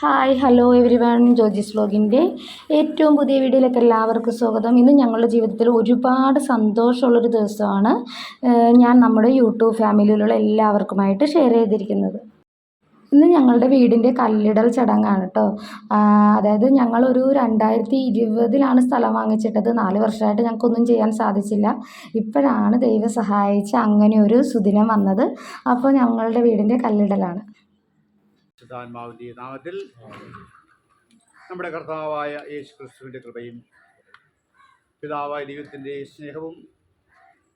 Hi hello everyone ജോജിസ് വ്ലോഗിന്റെ ഏറ്റവും പുതിയ വീഡിയോയിലേക്ക് എല്ലാവർക്കും സ്വാഗതം. ഇന്ന് ഞങ്ങളുടെ ജീവിതത്തിൽ ഒരുപാട് സന്തോഷമുള്ളൊരു ദിവസമാണ് ഞാൻ നമ്മുടെ യൂട്യൂബ് ഫാമിലിയിലുള്ള എല്ലാവർക്കുമായിട്ട് ഷെയർ ചെയ്തിരിക്കുന്നത്. ഇന്ന് ഞങ്ങളുടെ വീടിന്റെ കല്ലിടൽ ചടങ്ങാണ് കേട്ടോ. അതായത് ഞങ്ങളൊരു രണ്ടായിരത്തി ഇരുപതിലാണ് സ്ഥലം വാങ്ങിച്ചിട്ടത്. നാല് വർഷമായിട്ട് ഞങ്ങൾക്കൊന്നും ചെയ്യാൻ സാധിച്ചില്ല. ഇപ്പോഴാണ് ദൈവം സഹായിച്ച് അങ്ങനെ ഒരു സുദിനം വന്നത്. അപ്പോൾ ഞങ്ങളുടെ വീടിന്റെ കല്ലിടലാണ്. ശുദ്ധാത്മാവിന്റെ നാമത്തിൽ നമ്മുടെ കർത്താവായ യേശു ക്രിസ്തുവിന്റെ കൃപയും പിതാവായ ദൈവത്തിന്റെ സ്നേഹവും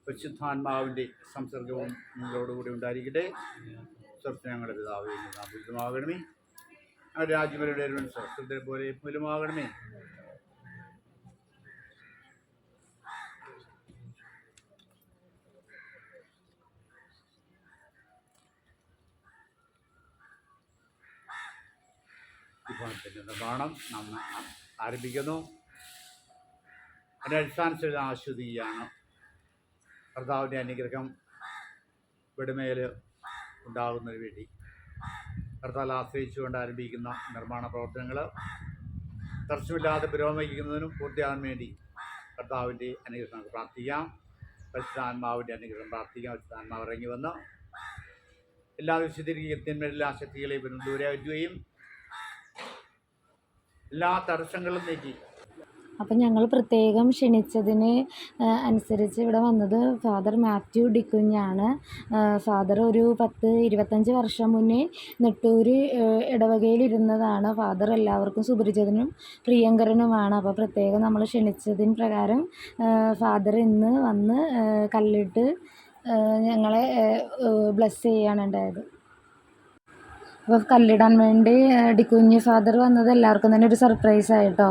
പരിശുദ്ധാത്മാവിന്റെ സംസർഗവും നിങ്ങളോടുകൂടി ഉണ്ടായിരിക്കട്ടെ. സ്വപ്ന ഞങ്ങളുടെ പിതാവേ നാമമാകണമേ ഞങ്ങളുടെ രാജ്യമരുടെ പോലെ മൂലമാകണമേ. വിഭവത്തിന്റെ നിർമ്മാണം നാം ആരംഭിക്കുന്നു. അതിന്റെ അടിസ്ഥാനത്തിൽ ആശ്വതിയാണ് കർത്താവിന്റെ അനുഗ്രഹം വിടുമേൽ ഉണ്ടാകുന്നതിന് വേണ്ടി കർത്താൽ ആശ്രയിച്ചുകൊണ്ട് ആരംഭിക്കുന്ന നിർമ്മാണ പ്രവർത്തനങ്ങൾ തടസ്സമില്ലാതെ പുരോഗമിക്കുന്നതിനും പൂർത്തിയാകാൻ വേണ്ടി കർത്താവിന്റെ അനുഗ്രഹം നമുക്ക് പ്രാർത്ഥിക്കാം. പരിശുദ്ധാത്മാവിന്റെ അനുഗ്രഹം പ്രാർത്ഥിക്കാം. പരിശുദ്ധാത്മാവ് ഇറങ്ങി വന്ന് എല്ലാ വിശുദ്ധീകരിക്കുന്നതിന്മേലെല്ലാ ശക്തികളെയും ശക്തികളെയും ദൂരെ അയറ്റുകയും എല്ലാ തടസ്സങ്ങളും നീക്കി അപ്പം ഞങ്ങൾ പ്രത്യേകം ക്ഷണിച്ചതിന് അനുസരിച്ച് ഇവിടെ വന്നത് ഫാദർ മാത്യു ഡിക്കുഞ്ഞാണ്. ഫാദർ ഒരു പത്ത് ഇരുപത്തഞ്ച് വർഷം മുന്നേ നെട്ടൂർ ഇടവകയിലിരുന്നതാണ്. ഫാദർ എല്ലാവർക്കും സുപരിചിതനും പ്രിയങ്കരനുമാണ്. അപ്പോൾ പ്രത്യേകം നമ്മൾ ക്ഷണിച്ചതിന് പ്രകാരം ഫാദർ ഇന്ന് വന്ന് കല്ലിട്ട് ഞങ്ങളെ ബ്ലസ് ചെയ്യാണ് ഉണ്ടായത്. അപ്പോൾ കല്ലിടാൻ വേണ്ടി ഡിക്കുഞ്ഞ് ഫാദർ വന്നത് എല്ലാവർക്കും തന്നെ ഒരു സർപ്രൈസ് ആയിട്ടോ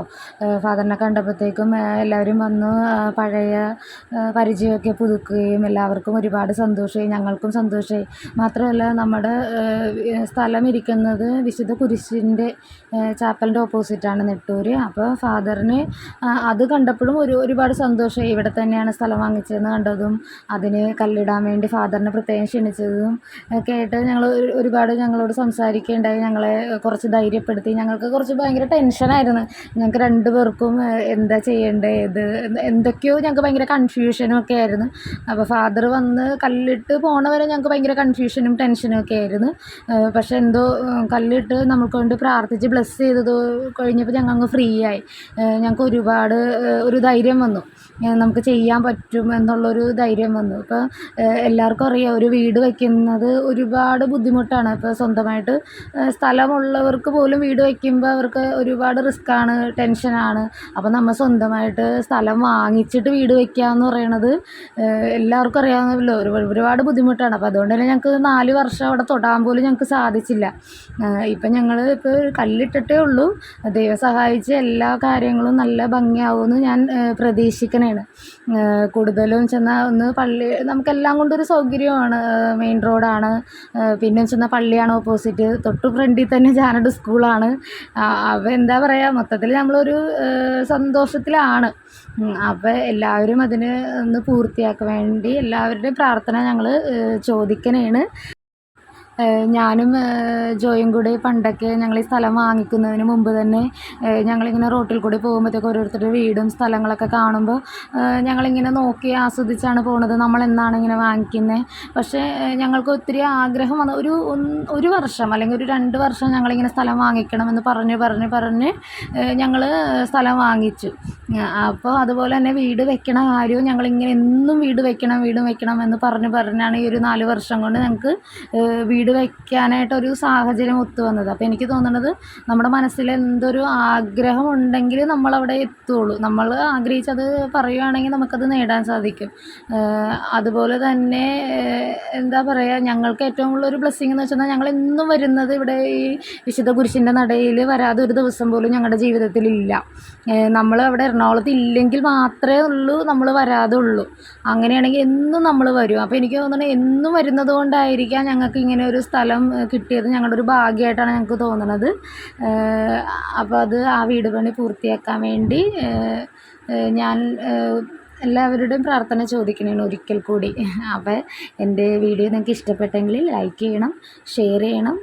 ഫാദറിനെ കണ്ടപ്പോഴത്തേക്കും എല്ലാവരും വന്ന് പഴയ പരിചയമൊക്കെ പുതുക്കുകയും എല്ലാവർക്കും ഒരുപാട് സന്തോഷമായി ഞങ്ങൾക്കും സന്തോഷമായി. മാത്രമല്ല നമ്മുടെ സ്ഥലം ഇരിക്കുന്നത് വിശുദ്ധ കുരിശിന്റെ ചാപ്പലിന്റെ ഓപ്പോസിറ്റാണ് നെട്ടൂർ അപ്പോൾ ഫാദറിന് അത് കണ്ടപ്പോഴും ഒരു ഒരുപാട് സന്തോഷമായി. ഇവിടെ തന്നെയാണ് സ്ഥലം വാങ്ങിച്ചതെന്ന് കണ്ടതും അതിന് കല്ലിടാൻ വേണ്ടി ഫാദറിനെ പ്രത്യേകം ക്ഷണിച്ചതും ആയിട്ട് ഞങ്ങൾ ഒരുപാട് ഞങ്ങളോട് സംസാരിക്കുകയുണ്ടായി ഞങ്ങളെ കുറച്ച് ധൈര്യപ്പെടുത്തി. ഞങ്ങൾക്ക് കുറച്ച് ഭയങ്കര ടെൻഷനായിരുന്നു. ഞങ്ങൾക്ക് രണ്ട് പേർക്കും എന്താ ചെയ്യേണ്ടത് ഏത് എന്തൊക്കെയോ ഞങ്ങൾക്ക് ഭയങ്കര കൺഫ്യൂഷനും ഒക്കെ ആയിരുന്നു. അപ്പോൾ ഫാദർ വന്ന് കല്ലിട്ട് പോണവരെ ഞങ്ങൾക്ക് ഭയങ്കര കൺഫ്യൂഷനും ടെൻഷനും ഒക്കെ ആയിരുന്നു. പക്ഷേ എന്തോ കല്ലിട്ട് നമുക്ക് കൊണ്ട് പ്രാർത്ഥിച്ച് ബ്ലെസ് ചെയ്തത് കഴിഞ്ഞപ്പോൾ ഞങ്ങൾ അങ്ങ് ഫ്രീ ആയി ഞങ്ങൾക്ക് ഒരുപാട് ഒരു ധൈര്യം വന്നു. നമുക്ക് ചെയ്യാൻ പറ്റും എന്നുള്ളൊരു ധൈര്യം വന്നു. ഇപ്പോൾ എല്ലാവർക്കും അറിയാം ഒരു വീട് വയ്ക്കുന്നത് ഒരുപാട് ബുദ്ധിമുട്ടാണ്. ഇപ്പോൾ സ്വന്തമായിട്ട് സ്ഥലമുള്ളവർക്ക് പോലും വീട് വയ്ക്കുമ്പോൾ അവർക്ക് ഒരുപാട് റിസ്ക്കാണ് ടെൻഷനാണ് അപ്പോൾ നമ്മൾ സ്വന്തമായിട്ട് സ്ഥലം വാങ്ങിച്ചിട്ട് വീട് വയ്ക്കുക എന്ന് പറയണത് എല്ലാവർക്കും അറിയാവുന്നല്ലോ ഒരു ഒരുപാട് ബുദ്ധിമുട്ടാണ്. അപ്പോൾ അതുകൊണ്ട് തന്നെ ഞങ്ങൾക്ക് നാല് വർഷം അവിടെ തൊടാൻ പോലും ഞങ്ങൾക്ക് സാധിച്ചില്ല. ഇപ്പം ഞങ്ങൾ ഇപ്പോൾ കല്ലിട്ടിട്ടേ ഉള്ളൂ. ദൈവം സഹായിച്ച് എല്ലാ കാര്യങ്ങളും നല്ല ഭംഗിയാവുമെന്ന് ഞാൻ ഏഹ്, ഏഹ്, കൂടുതലും ചെന്നാൽ ഒന്ന് പള്ളി നമുക്കെല്ലാം കൊണ്ടൊരു സൗകര്യമാണ്. മെയിൻ റോഡാണ് പിന്നെ ചെന്നാൽ പള്ളിയാണ് ഓപ്പോസിറ്റ് തൊട്ട് ഫ്രണ്ടിൽ തന്നെ ജാനഡ് സ്കൂളാണ് അപ്പോൾ എന്താ പറയുക മൊത്തത്തിൽ നമ്മളൊരു സന്തോഷത്തിലാണ്. അപ്പോൾ എല്ലാവരും അതിന് ഒന്ന് പൂർത്തിയാക്കാൻ വേണ്ടി എല്ലാവരുടെയും പ്രാർത്ഥന ഞങ്ങൾ ചോദിക്കണേണ്. ഞാനും ജോയും കൂടി പണ്ടൊക്കെ ഞങ്ങൾ ഈ സ്ഥലം വാങ്ങിക്കുന്നതിന് മുമ്പ് തന്നെ ഞങ്ങളിങ്ങനെ റോട്ടിൽ കൂടി പോകുമ്പോഴത്തേക്ക് ഓരോരുത്തരുടെ വീടും സ്ഥലങ്ങളൊക്കെ കാണുമ്പോൾ ഞങ്ങളിങ്ങനെ നോക്കി ആസ്വദിച്ചാണ് പോണത്. നമ്മൾ എന്നാണ് ഇങ്ങനെ വാങ്ങിക്കുന്നത് പക്ഷേ ഞങ്ങൾക്ക് ഒത്തിരി ആഗ്രഹം വന്ന ഒരു ഒരു വർഷം അല്ലെങ്കിൽ ഒരു രണ്ട് വർഷം ഞങ്ങളിങ്ങനെ സ്ഥലം വാങ്ങിക്കണമെന്ന് പറഞ്ഞ് പറഞ്ഞ് പറഞ്ഞ് ഞങ്ങൾ സ്ഥലം വാങ്ങിച്ചു. അപ്പോൾ അതുപോലെ തന്നെ വീട് വെക്കണ കാര്യവും ഞങ്ങളിങ്ങനെ എന്നും വീട് വെക്കണം വീട് വെക്കണം എന്ന് പറഞ്ഞ് പറഞ്ഞാണ് ഈ ഒരു നാല് വർഷം കൊണ്ട് ഞങ്ങൾക്ക് ഏഹ് വീട് വയ്ക്കാനായിട്ടൊരു സാഹചര്യം ഒത്തു വന്നത്. അപ്പോൾ എനിക്ക് തോന്നുന്നത് നമ്മുടെ മനസ്സിൽ എന്തൊരു ആഗ്രഹം ഉണ്ടെങ്കിൽ നമ്മളവിടെ എത്തുള്ളൂ. നമ്മൾ ആഗ്രഹിച്ചത് പറയുകയാണെങ്കിൽ നമുക്കത് നേടാൻ സാധിക്കും. അതുപോലെ തന്നെ എന്താ പറയുക ഞങ്ങൾക്ക് ഏറ്റവും ഒരു ബ്ലെസ്സിങ് എന്ന് വെച്ചാൽ ഞങ്ങൾ എന്നും വരുന്നത് ഇവിടെ ഈ വിശുദ്ധ കുരിശിന്റെ നടയിൽ വരാതെ ഒരു ദിവസം പോലും ഞങ്ങളുടെ ജീവിതത്തിലില്ല നമ്മൾ അവിടെ എറണാകുളത്ത് ഇല്ലെങ്കിൽ മാത്രമേ ഉള്ളൂ നമ്മൾ വരാതെ ഉള്ളൂ. അങ്ങനെയാണെങ്കിൽ എന്നും നമ്മൾ വരും. അപ്പോൾ എനിക്ക് തോന്നുന്നത് എന്നും വരുന്നത് കൊണ്ടായിരിക്കാം ഞങ്ങൾക്ക് ഇങ്ങനെ ഒരു സ്ഥലം ഏഹ് കിട്ടിയത് ഞങ്ങളുടെ ഒരു ഭാഗ്യമായിട്ടാണ് ഞങ്ങൾക്ക് തോന്നുന്നത് അപ്പോൾ അത് ആ വീട് പണി പൂർത്തിയാക്കാൻ വേണ്ടി ഞാൻ എല്ലാവരുടെയും പ്രാർത്ഥന ചോദിക്കണേണ് ഒരിക്കൽ കൂടി. അപ്പോൾ എന്റെ വീഡിയോ നിങ്ങൾക്ക് ഇഷ്ടപ്പെട്ടെങ്കിൽ ലൈക്ക് ചെയ്യണം ഷെയർ ചെയ്യണം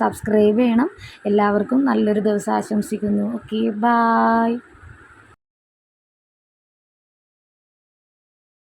സബ്സ്ക്രൈബ് ചെയ്യണം. എല്ലാവർക്കും നല്ലൊരു ദിവസം ആശംസിക്കുന്നു. Okay bye.